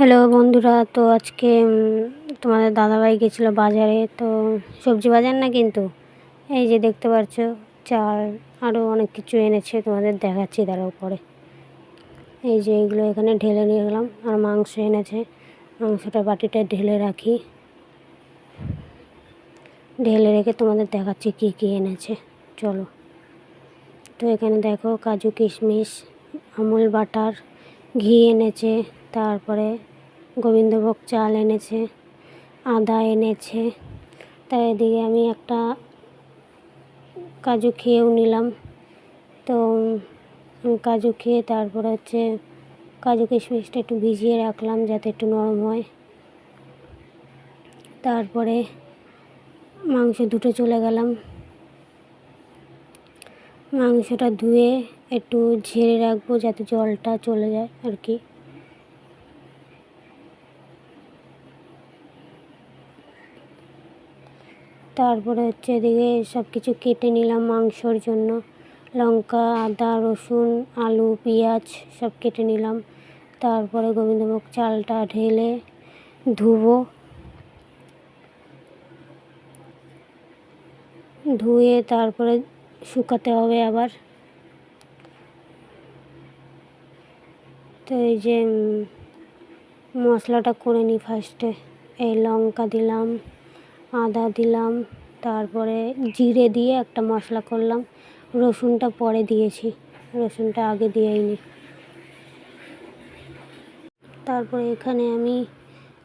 Hello বন্ধুরা। তো আজকে তোমাদের দাদাভাই গেছিল বাজারে। তো সবজি বাজার না কিন্তু? এই যে দেখতে পাচ্ছ, চাল আরও অনেক কিছু এনেছে। তোমাদের দেখাচ্ছি, দাঁড়াও পরে। এই যে এগুলো এখানে ঢেলে নিয়ে গেলাম। আর মাংস এনেছে। মাংসটা বাটিটা ঢেলে রাখি। ঢেলে রেখে তোমাদের দেখাচ্ছি কী কী এনেছে। চলো। তো এখানে দেখো, কাজু কিশমিশ, আমুল বাটার, ঘি এনেছে। তারপরে গোবিন্দভোগ চাল এনেছে, আদা এনেছে। তাই এদিকে আমি একটা কাজু খেয়েও নিলাম। তো কাজু খেয়ে তারপরে হচ্ছে কাজু কিশমিশটা একটু ভিজিয়ে রাখলাম যাতে একটু নরম হয়। তারপরে মাংস দুটো চলে গেলাম। মাংসটা ধুয়ে একটু ঝেড়ে রাখব যাতে জলটা চলে যায় আর কি। তারপরে হচ্ছে এদিকে সব কিছু কেটে নিলাম মাংসর জন্য। লঙ্কা, আদা, রসুন, আলু, পেঁয়াজ সব কেটে নিলাম। তারপরে গোবিন্দভোগ চালটা ঢেলে ধুবো। ধুয়ে তারপরে শুকাতে হবে আবার। তো এই যে মশলাটা করে নিই ফার্স্টে এই লঙ্কা দিলাম। আদা দিলাম, তারপরে জিরে দিয়ে একটা মশলা করলাম। রসুনটা পরে দিয়েছি, রসুনটা আগে দিয়েই নি। তারপরে এখানে আমি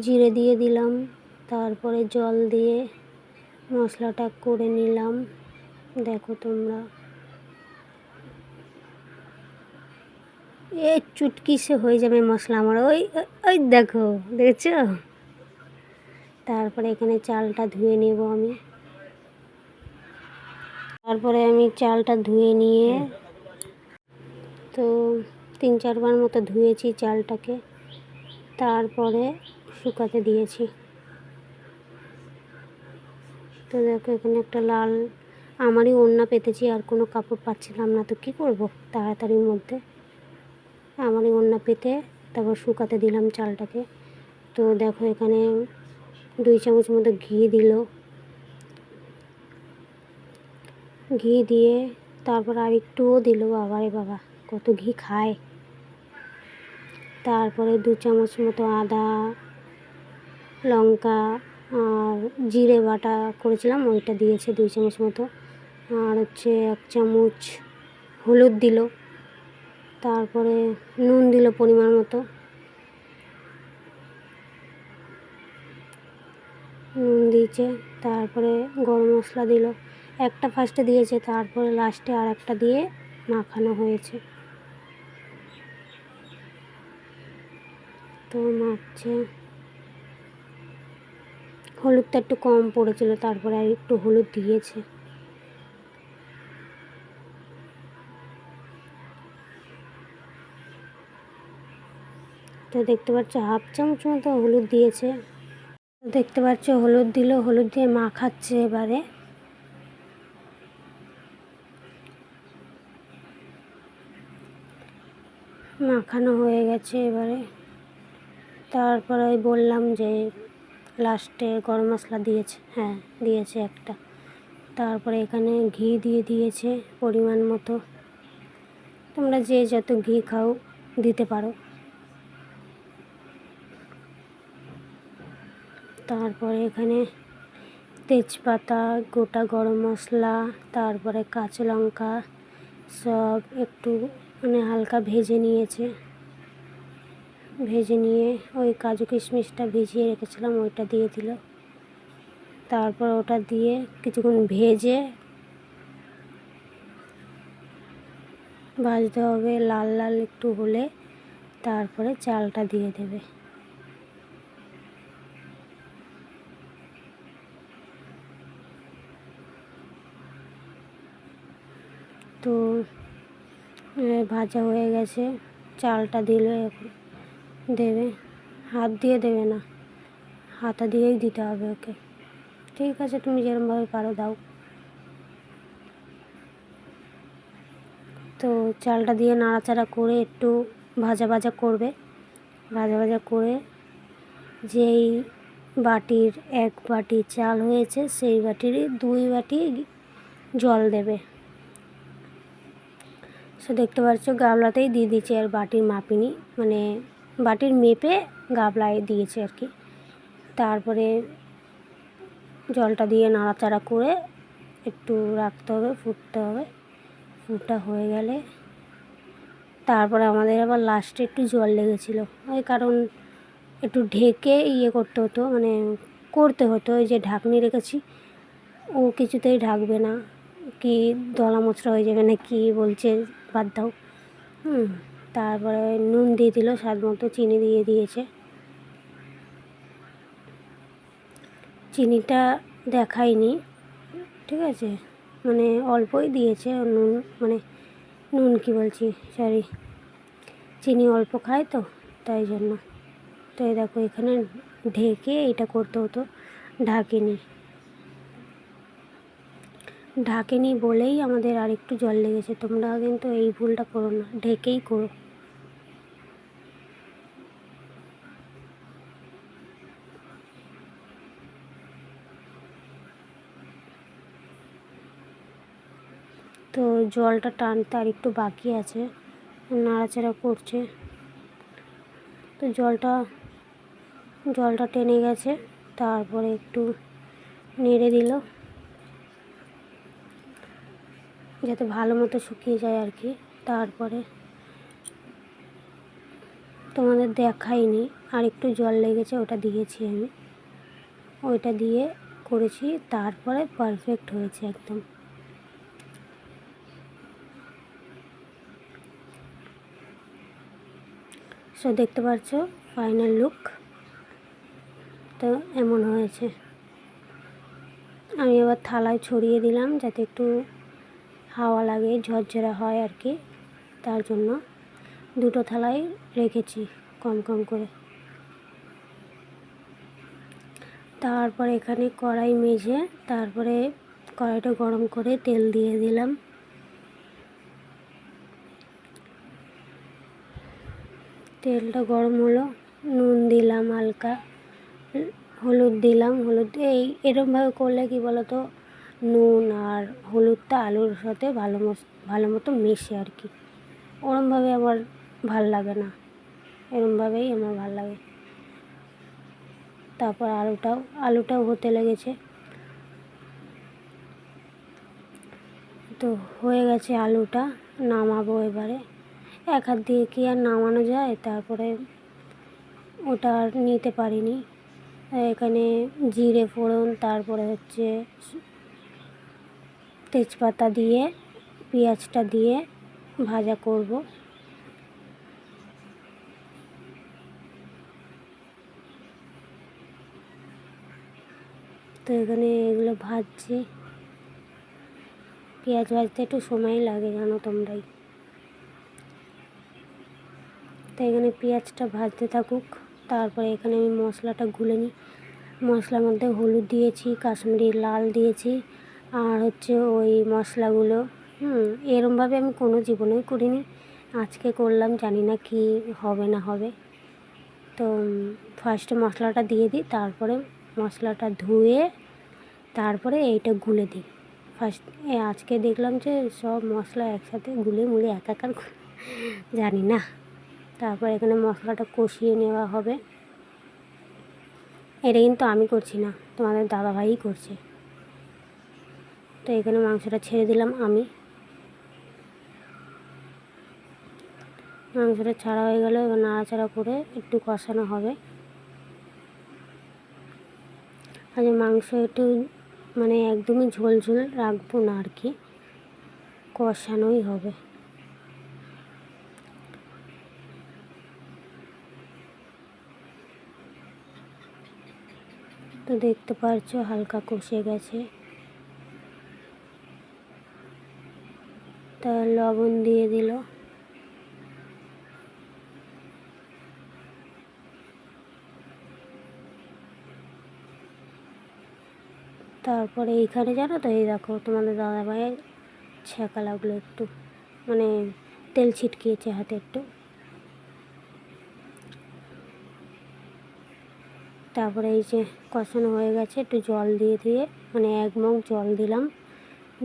জিরে দিয়ে দিলাম, তারপরে জল দিয়ে মশলাটা করে নিলাম। দেখো তোমরা। এ চুটকি সে হয়ে যাবে মশলা আমার। ওই- ওই দেখো, দেখেছ? তারপরে এখানে চালটা ধুয়ে নেব আমি। তারপরে আমি চালটা ধুয়ে নিয়ে তো তিন চারবার মতো ধুয়েছি চালটাকে। তারপরে শুকাতে দিয়েছি। তো দেখো এখানে একটা লাল, আমারই ওড়না পেতেছি, আর কোনো কাপড় পাচ্ছিলাম না, তো কী করব তাড়াতাড়ির মধ্যে? আমারই ওড়না পেতে তারপর শুকাতে দিলাম চালটাকে। তো দেখো এখানে দুই চামচ মতো ঘি দিল। ঘি দিয়ে তারপর আর একটুও দিল বাবারে বাবা, কত ঘি খায়। তারপরে দু চামচ মতো আদা, লঙ্কা আর জিরে বাটা করেছিলাম, ওইটা দিয়েছে দুই চামচ মতো। আর হচ্ছে এক চামচ হলুদ দিল। তারপরে নুন দিল পরিমাণ মতো। দিয়েছে। তারপরে গরম মশলা দিল। একটা ফার্স্টে দিয়েছে, তারপরে লাস্টে আর একটা দিয়ে মাখানো হয়েছে। তো মাখছে। হলুদটা একটু কম পড়েছিল, তারপরে আর একটু হলুদ দিয়েছে। তো দেখতে পাচ্ছ, হাফ চামচ মতো হলুদ দিয়েছে। দেখতে পাচ্ছ, হলুদ দিল, হলুদ দিয়ে মাখাচ্ছে এবারে। মাখানো হয়ে গেছে এবারে। তারপরে ওই বললাম যে, লাস্টে গরম মশলা দিয়েছে হ্যাঁ দিয়েছে একটা। তারপরে এখানে ঘি দিয়ে দিয়েছে পরিমাণ মতো। তোমরা যে যত ঘি খাও, দিতে পারো। তারপরে এখানে তেজপাতা, গোটা গরম মশলা, তারপরে কাঁচা লঙ্কা সব একটু মানে হালকা ভেজে নিয়েছে। ভেজে নিয়ে ওই কাজু কিশমিশটা ভিজিয়ে রেখেছিলাম, ওইটা দিয়ে দিল। তারপর ওটা দিয়ে কিছুক্ষণ ভেজে ভাজতে হবে, লাল লাল একটু হলে তারপরে চালটা দিয়ে দেবে তো এ, ভাজা হয়ে গেছে। চালটা দিলে এখন দেবে। হাত দিয়ে দেবে না। হাতা দিয়েই দিতে হবে ওকে। ঠিক আছে, তুমি যেরমভাবে পারো দাও। তো চালটা দিয়ে নাড়াচাড়া করে একটু ভাজা ভাজা করবে। ভাজা ভাজা করে যেই বাটির এক বাটি চাল হয়েছে, সেই বাটিরই দুই বাটি জল দেবে। সে দেখতে পাচ্ছ গাবলাতেই দিয়ে দিয়েছে আর বাটির মাপিনি মানে বাটির মেপে গাবলায় দিয়েছে আর কি। তারপরে জলটা দিয়ে নাড়াচাড়া করে একটু রাখতে হবে, ফুটতে হবে। ফুটা হয়ে গেলে তারপরে আমাদের আবার লাস্টে একটু জল লেগেছিলো। ওই কারণ একটু ঢেকে ইয়ে করতে হতো মানে করতে হতো, ওই যে ঢাকনি রেখেছি, ও কিছুতেই ঢাকবে না, কি দলা মোচড়া হয়ে যাবে না কি বলছে বাদ দাও। হুম, তারপরে নুন দিয়ে দিল, স্বাদ মতো চিনি দিয়ে দিয়েছে। চিনিটা দেখায়নি, ঠিক আছে? মানে অল্পই দিয়েছে নুন মানে নুন কি বলছি সরি চিনি অল্প খায় তো, তাই জন্য। তো দেখো, এখানে ঢেকে এটা করতে হতো, ঢাকেনি। ঢাকেনি বলেই আমাদের আর একটু জল লেগেছে। তোমরা কিন্তু এই ভুলটা করো না, ঢেকেই করো। তো জলটা টানতে আর একটু বাকি আছে, নাড়াচাড়া করছে। তো জলটা জলটা টেনে গেছে, তারপরে একটু নেড়ে দিল। যাতে ভালো মতো শুকিয়ে যায় আর কি। তারপরে তোমাদের দেখাইনি, আর একটু জল লেগেছে, ওটা দিয়েছি আমি। ওইটা দিয়ে করেছি, তারপরে পারফেক্ট হয়েছে একদম। সো দেখতে পাচ্ছ ফাইনাল লুক তো, এমন হয়েছে। আমি এবার থালায় ছড়িয়ে দিলাম, যাতে একটু হাওয়া লাগে, ঝরঝরা হয় আর কি। তার জন্য দুটো থালায় রেখেছি কম কম করে। তারপরে এখানে কড়াই মেজে তারপরে কড়াইটা গরম করে তেল দিয়ে দিলাম। তেলটা গরম হলো, নুন দিলাম হালকা, হলুদ দিলাম, হলুদ, এই এরমভাবে করলে কি বলো তো নুন আর হলুদটা আলুর সাথে ভালো ভালো মতো মেশে আর কি। ওরমভাবে আমার ভালো লাগে না। এরমভাবেই আমার ভালো লাগে। তারপর আলুটাও আলুটাও হতে লেগেছে। তো হয়ে গেছে আলুটা, নামাবো এবারে। এক হাত দিয়ে কি আর নামানো যায়? তারপরে ওটা আর নিতে পারিনি। এখানে জিরে ফোড়ন, তারপরে হচ্ছে তেজপাতা দিয়ে, পেঁয়াজটা দিয়ে ভাজা করব। তো এখানে এগুলো ভাজছি। পেঁয়াজ ভাজতে একটু সময় লাগে জানো তোমরাই। তো এখানে পেঁয়াজটা ভাজতে থাকুক, তারপরে এখানে আমি মশলাটা গুলে নিই। মশলার মধ্যে হলুদ দিয়েছি, কাশ্মীরি লাল দিয়েছি আর হচ্ছে ওই মশলাগুলো, হুম, এরমভাবে আমি কোনো জীবনেই করিনি। আজকে করলাম, জানি না কি হবে না হবে। তো ফার্স্টে মশলাটা দিয়ে দিই, তারপরে মশলাটা ধুয়ে তারপরে এইটা গুলে দিই। ফার্স্ট আজকে দেখলাম যে সব মশলা একসাথে গুলে মুলে একাকার জানি না। তারপর এখানে মশলাটা কষিয়ে নেওয়া হবে। এটা কিন্তু আমি করছি না, তোমাদের দাদাভাইই করছে। তো এখানে মাংসটা ছেড়ে দিলাম আমি। মাংসটা ছাড়া হয়ে গেলে, এবার নাড়াচাড়া করে একটু কষানো হবে। আর মাংস একটু মানে একদমই ঝোল ঝোল রাখব না আর কি, কষানোই হবে। তো দেখতে পারছ হালকা কষে গেছে তা লবণ দিয়ে দিল। তারপরে এইখানে জানো তো, এই দেখো তোমাদের দাদাভাইয়ের ছ্যাঁকা লাগল একটু। মানে তেল ছিটকিয়েছে হাতে একটু। তারপরে এই যে কষানো হয়ে গেছে, একটু জল দিয়ে দিয়ে মানে এক মগ জল দিলাম।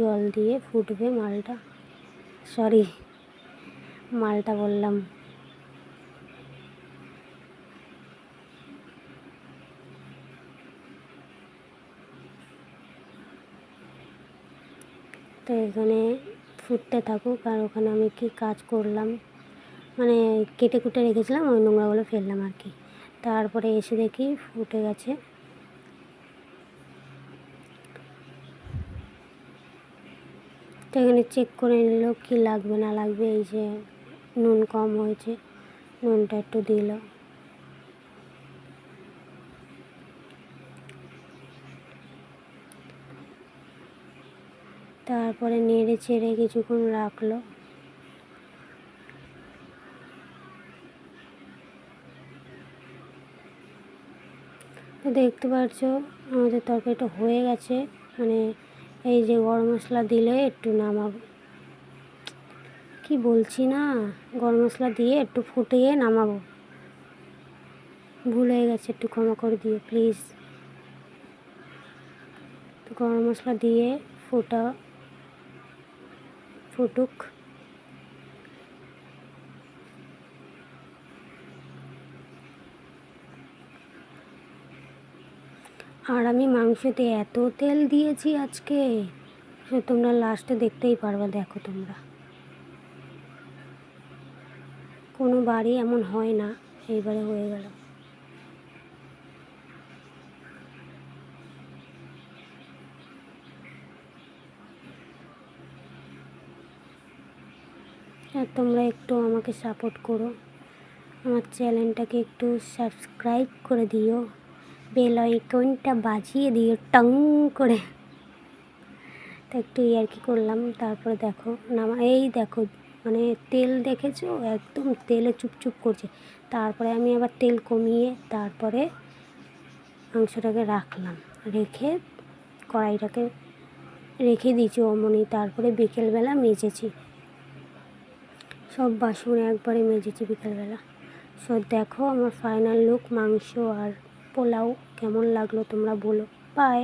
জল দিয়ে ফুটবে মালটা। সরি, মালটা বললাম। তো এখানে ফুটতে থাকুক আর ওখানে আমি কি কাজ করলাম মানে কেটে কুটে রেখেছিলাম, ওই নোংরাগুলো ফেললাম আর কি। তারপরে এসে দেখি ফুটে গেছে। তো এখানে চেক করে নিল কি লাগবে, না লাগবে, এই যে নুন কম হয়েছে, নুনটা একটু দিল। তারপরে নেড়ে চেড়ে কিছুক্ষণ রাখল। দেখতে পাচ্ছ, আমাদের তরকারিটা হয়ে গেছে মানে এই যে গরম মশলা দিলে একটু নামাবো। কি বলছি না? গরম মশলা দিয়ে একটু ফুটিয়ে নামাবো। ভুল হয়ে গেছে, একটু ক্ষমা করে দিও, প্লিজ। গরম মশলা দিয়ে ফুটা, ফুটুক। আর আমি মাংসতে এত তেল দিয়েছি আজকে তোমরা লাস্টে দেখতেই পারবে, দেখো তোমরা। কোনো বাড়ি এমন হয় না, এইবারে হয়ে গেল। আর তোমরা একটু আমাকে সাপোর্ট করো। আমার চ্যানেলটাকে একটু সাবস্ক্রাইব করে দিও। বেল আইকনটা বাজিয়ে দিয়ে টং করে। তো একটু ইয়ার্কি করলাম, তারপরে দেখো, নামা, এই দেখো মানে তেল দেখেছ? একদম তেলে চুপচুপ করছে। তারপরে আমি আবার তেল কমিয়ে তারপরে মাংসটাকে রাখলাম। রেখে কড়াইটাকে রেখে দিয়েছি অমনি, তারপরে বিকেলবেলা মেজেছি। সব বাসন একবারে মেজেছি বিকেলবেলা। সো দেখো আমার ফাইনাল লুক মাংস আর পোলাও কেমন লাগল তোমরা বলো। বাই